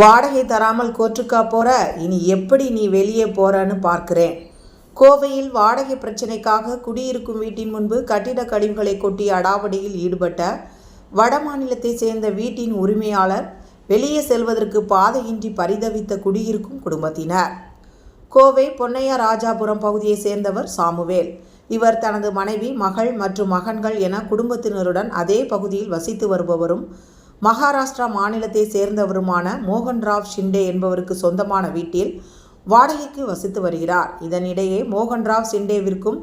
வாடகை தராமல் கோற்றுக்கா போற? இனி எப்படி நீ வெளியே போறன்னு பார்க்கிறேன். கோவையில் வாடகை பிரச்சினைக்காக குடியிருக்கும் வீட்டின் முன்பு கட்டிட கழிவுகளை கொட்டி அடாவடியில் ஈடுபட்ட வடமாநிலத்தை சேர்ந்த வீட்டின் உரிமையாளர் வெளியே செல்வதற்கு பாதையின்றி பரிதவித்த குடியிருக்கும் குடும்பத்தினர். கோவை பொன்னையா ராஜாபுரம் பகுதியைச் சேர்ந்தவர் சாமுவேல். இவர் தனது மனைவி மகள் மற்றும் மகன்கள் என குடும்பத்தினருடன் அதே பகுதியில் வசித்து வருபவரும் மகாராஷ்டிரா மாநிலத்தை சேர்ந்தவருமான மோகன் ராவ் ஷிண்டே என்பவருக்கு சொந்தமான வீட்டில் வாடகைக்கு வசித்து வருகிறார். இதனிடையே மோகன் ராவ் ஷிண்டேவிற்கும்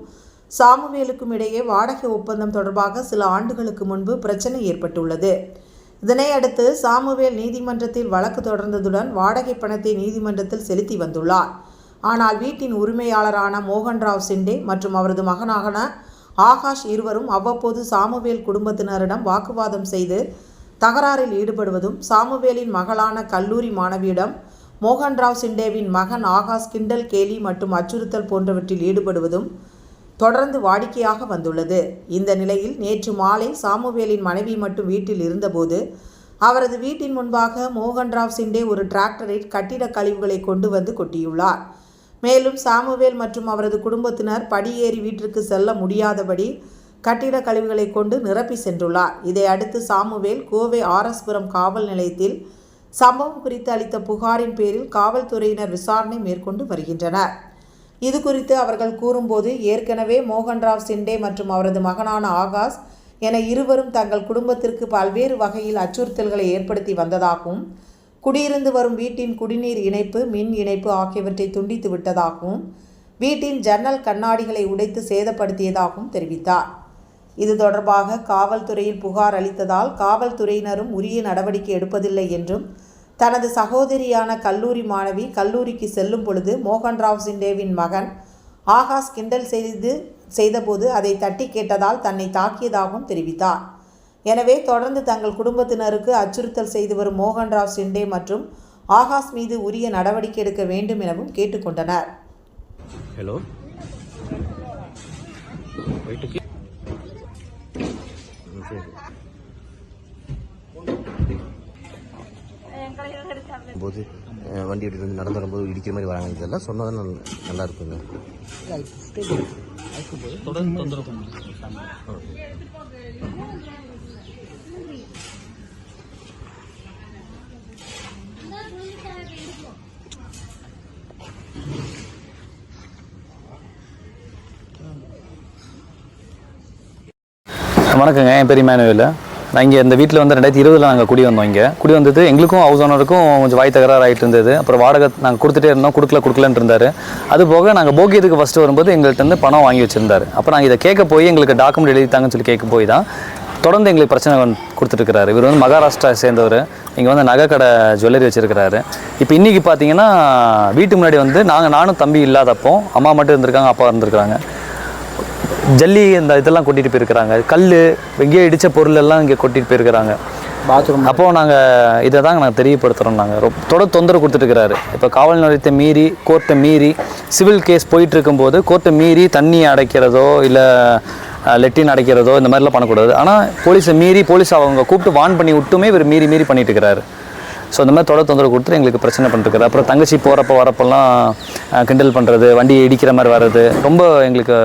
சாமுவேலுக்கும் இடையே வாடகை ஒப்பந்தம் தொடர்பாக சில ஆண்டுகளுக்கு முன்பு பிரச்சனை ஏற்பட்டுள்ளது. இதனை அடுத்து சாமுவேல் நீதிமன்றத்தில் வழக்கு தொடர்ந்ததுடன் வாடகை பணத்தை நீதிமன்றத்தில் செலுத்தி வந்துள்ளார். ஆனால் வீட்டின் உரிமையாளரான மோகன் ராவ் சிண்டே மற்றும் அவரது மகனான ஆகாஷ் இருவரும் அவ்வப்போது சாமுவேல் குடும்பத்தினரிடம் வாக்குவாதம் செய்து தகராறில் ஈடுபடுவதும் சாமுவேலின் மகளான கல்லூரி மாணவியிடம் மோகன் ராவ் சிண்டேவின் மகன் ஆகாஷ் கிண்டல் கேலி மற்றும் அச்சுறுத்தல் போன்றவற்றில் ஈடுபடுவதும் தொடர்ந்து வாடிக்கையாக வந்துள்ளது. இந்த நிலையில் நேற்று மாலை சாமுவேலின் மனைவி மட்டும் வீட்டில் இருந்தபோது அவரது வீட்டின் முன்பாக மோகன் ராவ் சிண்டே ஒரு டிராக்டரில் கட்டிட கழிவுகளை கொண்டு வந்து கொட்டியுள்ளார். மேலும் சாமுவேல் மற்றும் அவரது குடும்பத்தினர் படியேறி வீட்டிற்கு செல்ல முடியாதபடி கட்டிட கழிவுகளை கொண்டு நிரப்பி சென்றுள்ளார். இதை அடுத்து சாமுவேல் கோவை ஆர்எஸ்புரம் காவல் நிலையத்தில் சம்பவம் குறித்து அளித்த புகாரின் பேரில் காவல்துறையினர் விசாரணை மேற்கொண்டு வருகின்றனர். இது குறித்து அவர்கள் கூறும்போது ஏற்கனவே மோகன்ராவ் சிண்டே மற்றும் அவரது மகனான ஆகாஷ் என இருவரும் தங்கள் குடும்பத்திற்கு பல்வேறு வகையில் அச்சுறுத்தல்களை ஏற்படுத்தி வந்ததாகவும் குடியிருந்து வரும் வீட்டின் குடிநீர் இணைப்பு மின் இணைப்பு ஆகியவற்றை துண்டித்து விட்டதாகவும் வீட்டின் ஜன்னல் கண்ணாடிகளை உடைத்து சேதப்படுத்தியதாகவும் தெரிவித்தார். இது தொடர்பாக காவல்துறையில் புகார் அளித்ததால் காவல்துறையினரும் உரிய நடவடிக்கை எடுப்பதில்லை என்றும் தனது சகோதரியான கல்லூரி மாணவி கல்லூரிக்கு செல்லும் பொழுது மோகன்ராவ் சிண்டேவின் மகன் ஆகாஷ் கிண்டல் செய்து செய்தபோது அதை தட்டி கேட்டதால் தன்னை தாக்கியதாகவும் தெரிவித்தார். எனவே தொடர்ந்து தங்கள் குடும்பத்தினருக்கு அச்சுறுத்தல் செய்து வரும் மோகன்ராவ் சிண்டே மற்றும் ஆகாஷ் மீது உரிய நடவடிக்கை எடுக்க வேண்டும் எனவும் கேட்டுக்கொண்டனர். ஹலோ போயிட்டு போது வண்டி எடுத்து வந்து நடந்து வரும்போது இடிக்கிற மாதிரி வராங்க. இதெல்லாம் சொன்னால் தான் நல்லா இருக்குங்க. வணக்கங்க என் பேர் மேனுவேல் நான் இங்கே இந்த வீட்டில் வந்து ரெண்டாயிரத்தி இருபதில் நாங்கள் குடி வந்தோம் இங்கே. குடி வந்தது எங்களுக்கும் ஹவுஸ் ஓனருக்கும் கொஞ்சம் வாய் தகராறு ஆகிட்டு இருந்தது அப்புறம் வாடகை நாங்கள் கொடுத்துட்டே இருந்தோம். கொடுக்கல கொடுக்கலன்னு இருந்தார் அது போக நாங்கள் போகியத்துக்கு ஃபஸ்ட்டு வரும்போது எங்கள்கிட்ட இருந்து பணம் வாங்கி வச்சுருந்தார். அப்புறம் நாங்கள் இதை கேட்க போய் எங்களுக்கு டாக்குமெண்ட் எழுதித்தாங்கன்னு சொல்லி கேட்க போய் தான் தொடர்ந்து எங்களுக்கு பிரச்சனை வந்து இவர் வந்து மகாராஷ்டிரா சேர்ந்தவர். இங்கே வந்து நகை கடை ஜுவல்லரி வச்சுருக்கிறாரு. இப்போ இன்றைக்கி பார்த்தீங்கன்னா வீட்டு முன்னாடி வந்து நாங்கள் நானும் தம்பி இல்லாதப்போ அம்மா மட்டும் இருந்திருக்காங்க அப்பா இருந்திருக்காங்க. ஜல்லி இந்த இதெல்லாம் கொட்டிட்டு போயிருக்கிறாங்க. கல் எங்கேயோ இடித்த பொருள் எல்லாம் இங்கே கொட்டிட்டு போயிருக்கிறாங்க. பாத்ரூம். அப்போ நாங்கள் இதை தான் நாங்கள் தெரியப்படுத்துகிறோம் நாங்கள் ரொம்ப தொடர் தொந்தரவு கொடுத்துட்டு இருக்கிறாரு இப்போ காவல் நிலையத்தை மீறி கோர்ட்டை மீறி சிவில் கேஸ் போயிட்டு இருக்கும்போது கோர்ட்டை மீறி தண்ணி அடைக்கிறதோ இல்லை லெட்டின் அடைக்கிறதோ இந்த மாதிரிலாம் பண்ணக்கூடாது. ஆனால் போலீஸை மீறி போலீஸ் அவங்க கூப்பிட்டு வான் பண்ணி விட்டுமே இவர் மீறி மீறி பண்ணிட்டு இருக்கிறாரு ஸோ இந்த மாதிரி தொடர் தொந்தரவு கொடுத்து எங்களுக்கு பிரச்சனை பண்ணிருக்காரு அப்புறம் தங்கச்சி போகிறப்ப வரப்பெல்லாம் கிண்டல் பண்ணுறது வண்டியை இடிக்கிற மாதிரி வர்றது ரொம்ப எங்களுக்கு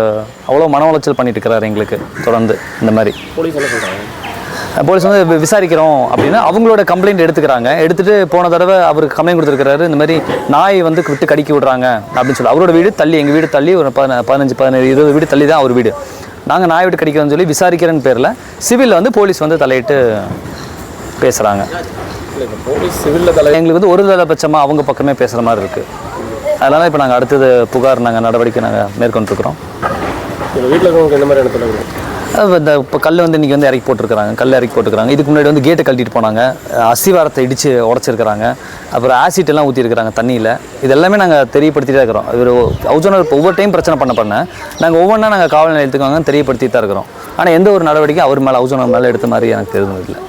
அவ்வளோ மன உளைச்சல் பண்ணிட்டு இருக்கிறாரு எங்களுக்கு தொடர்ந்து இந்த மாதிரி. போலீஸ் வந்து விசாரிக்கிறோம் அப்படின்னா அவங்களோட கம்ப்ளைண்ட் எடுத்துக்கிறாங்க. எடுத்துட்டு போன தடவை அவருக்கு கம்ப்ளைண்ட் கொடுத்துருக்காரு இந்த மாதிரி நாய் வந்து விட்டு கடிக்க விடுறாங்க அப்படின்னு சொல்லி. அவரோட வீடு தள்ளி எங்கள் வீடு தள்ளி ஒரு பதின பதினஞ்சு பதினேழு இருபது வீடு தள்ளி தான் அவர் வீடு. நாங்கள் நாய் விட்டு கடிக்கிறோம்னு சொல்லி விசாரிக்கிறேன்னு பேரில் சிவிலில் வந்து போலீஸ் வந்து தலையிட்டு பேசுகிறாங்க இல்லை இப்போ போலீஸ் சிவிலில் தலை எங்களுக்கு வந்து ஒரு தலைபட்சமாக அவங்க பக்கமே பேசுகிற மாதிரி இருக்குது அதனால் இப்போ நாங்கள் அடுத்தது புகார் நாங்கள் நடவடிக்கை நாங்கள் மேற்கொண்டிருக்கிறோம். இப்போ வீட்டில் இருக்கவங்களுக்கு எந்த மாதிரி இடத்துல இருக்குது அது இந்த இப்போ கல் வந்து இன்றைக்கி வந்து இறக்கி போட்டிருக்கிறாங்க. கல் இறக்கி போட்டுருக்காங்க இதுக்கு முன்னாடி வந்து கேட்டை கழட்டிட்டு போனாங்க. அஹ் அஸ்திவாரத்தை இடித்து உடச்சிருக்கிறாங்க. அப்புறம் ஆசிட் எல்லாம் ஊற்றிருக்கிறாங்க தண்ணியில். இது எல்லாமே நாங்கள் தெரியப்படுத்திட்டு இருக்கிறோம். இவர் ஹவுஸ் இப்போ ஒவ்வொரு டைம் பிரச்சனை பண்ண பண்ண நாங்கள் ஒவ்வொன்றா நாங்கள் காவல் நிலையத்துக்கு வாங்க தெரியப்படுத்திட்டு தான் இருக்கிறோம். ஆனால் எந்த ஒரு நடவடிக்கையும் அவர் மேலே ஹவுஸ் மேலே எடுத்த மாதிரி எனக்கு தெரிஞ்சதில்லை